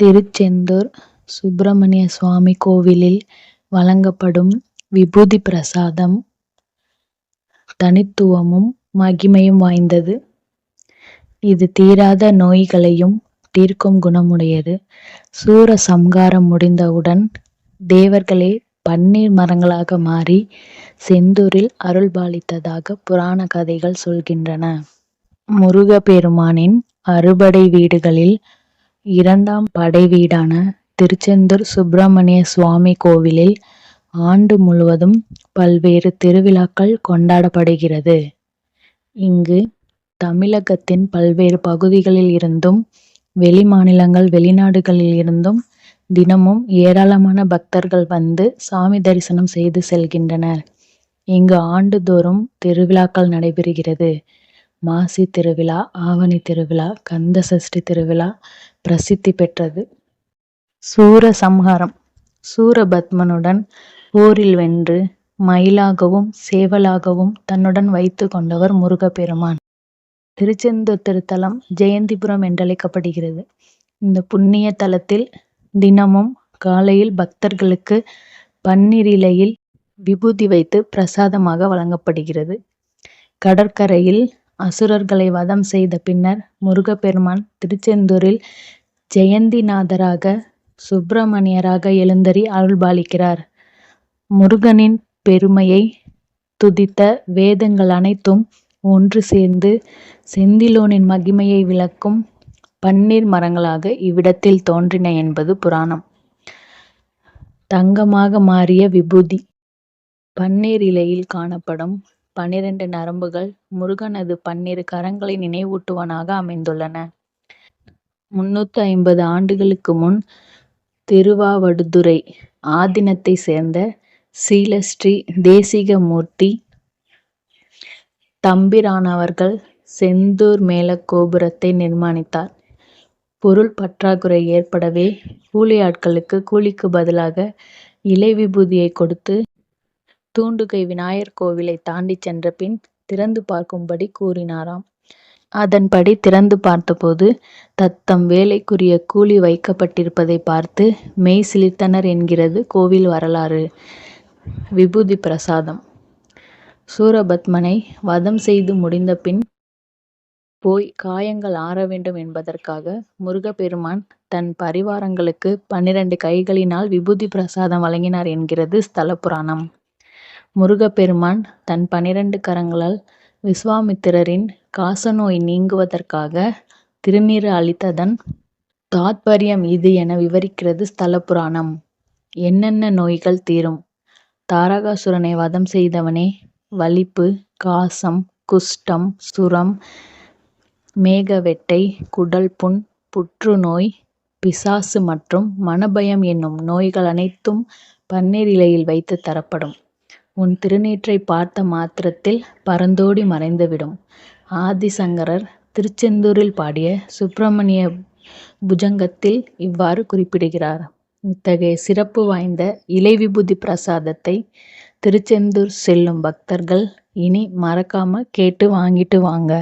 திருச்செந்தூர் சுப்பிரமணிய சுவாமி கோவிலில் வழங்கப்படும் விபூதி பிரசாதம் தனித்துவமும் மகிமையும் வாய்ந்தது. இது தீராத நோய்களையும் தீர்க்கும் குணமுடையது. சூர சம்காரம் முடிந்தவுடன் தேவர்களே பன்னீர் மரங்களாக மாறி செந்தூரில் அருள்பாலித்ததாக புராண கதைகள் சொல்கின்றன. முருகப்பெருமானின் அறுபடை வீடுகளில் இரண்டாம் படை வீடான திருச்செந்தூர் சுப்பிரமணிய சுவாமி கோவிலில் ஆண்டு முழுவதும் பல்வேறு திருவிழாக்கள் கொண்டாடப்படுகிறது. இங்கு தமிழகத்தின் பல்வேறு பகுதிகளில் இருந்தும் வெளிமாநிலங்கள் வெளிநாடுகளில் இருந்தும் தினமும் ஏராளமான பக்தர்கள் வந்து சாமி தரிசனம் செய்து செல்கின்றனர். இங்கு ஆண்டுதோறும் திருவிழாக்கள் நடைபெறுகிறது. மாசி திருவிழா ஆவணி திருவிழா கந்த சஷ்டி திருவிழா பிரசித்தி பெற்றது. சூர சம்ஹாரம் சூரபத்மனுடன் போரில் வென்று மயிலாகவும் சேவலாகவும் தன்னுடன் வைத்துக் கொண்டவர் முருகப்பெருமான். திருச்செந்தூர் திருத்தலம் ஜெயந்திபுரம் என்றழைக்கப்படுகிறது. இந்த புண்ணிய தலத்தில் தினமும் காலையில் பக்தர்களுக்கு பன்னீர் இலையில் விபூதி வைத்து பிரசாதமாக வழங்கப்படுகிறது. கடற்கரையில் அசுரர்களை வதம் செய்த பின்னர் முருகப்பெருமான் திருச்செந்தூரில் ஜெயந்திநாதராக சுப்பிரமணியராக எழுந்தறி அருள்பாலிக்கிறார். முருகனின் பெருமையை துதித்த வேதங்கள் அனைத்தும் ஒன்று சேர்ந்து செந்திலோனின் மகிமையை விளக்கும் பன்னீர் மரங்களாக இவ்விடத்தில் தோன்றின என்பது புராணம். தங்கமாக மாறிய விபூதி பன்னீர் இலையில் காணப்படும் பன்னிரண்டு நரம்புகள் முருகனது பன்னிரு கரங்களை நினைவூட்டுவனாக அமைந்துள்ளன. முன்னூற்று ஐம்பது ஆண்டுகளுக்கு முன் திருவாவடுதுறை ஆதீனத்தைச் சேர்ந்த சீலஸ்ரீ தேசிகமூர்த்தி தம்பிரானவர்கள் செந்தூர் மேல கோபுரத்தை நிர்மாணித்தார். பொருள் பற்றாக்குறை ஏற்படவே கூலி ஆட்களுக்கு கூலிக்கு பதிலாக இலை விபூதியை கொடுத்து தூண்டுகை விநாயகர் கோவிலை தாண்டிச் சென்ற பின் திறந்து பார்க்கும்படி கூறினாராம். அதன்படி திறந்து பார்த்தபோது தத்தம் வேலைக்குரிய கூலி வைக்கப்பட்டிருப்பதை பார்த்து மெய் சிலித்தனர் என்கிறது கோவில் வரலாறு. விபூதி பிரசாதம் சூரபத்மனை வதம் செய்து முடிந்த பின் போய் காயங்கள் ஆற வேண்டும் என்பதற்காக முருகப்பெருமான் தன் பரிவாரங்களுக்கு பன்னிரண்டு கைகளினால் விபூதி பிரசாதம் வழங்கினார் என்கிறது ஸ்தல புராணம். முருகப்பெருமான் தன் பன்னிரண்டு கரங்களால் விசுவாமித்திரரின் காசநோய் நீங்குவதற்காக திருநீறு அளித்ததன் தாத்பரியம் இது என விவரிக்கிறது ஸ்தல புராணம். என்னென்ன நோய்கள் தீரும்? தாரகாசுரனை வதம் செய்தவனே வலிப்பு காசம் குஷ்டம் சுரம் மேகவெட்டை குடல் புண் புற்றுநோய் பிசாசு மற்றும் மனபயம் என்னும் நோய்கள் அனைத்தும் பன்னீர் இலையில் வைத்து தரப்படும். உன் திருநீற்றைப் பார்த்த மாத்திரத்தில் பறந்தோடி மறைந்துவிடும். ஆதிசங்கரர் திருச்செந்தூரில் பாடிய சுப்பிரமணிய புஜங்கத்தில் இவ்வாறு குறிப்பிடுகிறார். இத்தகைய சிறப்பு வாய்ந்த இலை விபூதி பிரசாதத்தை திருச்செந்தூர் செல்லும் பக்தர்கள் இனி மறக்காம கேட்டு வாங்கிட்டு வாங்க.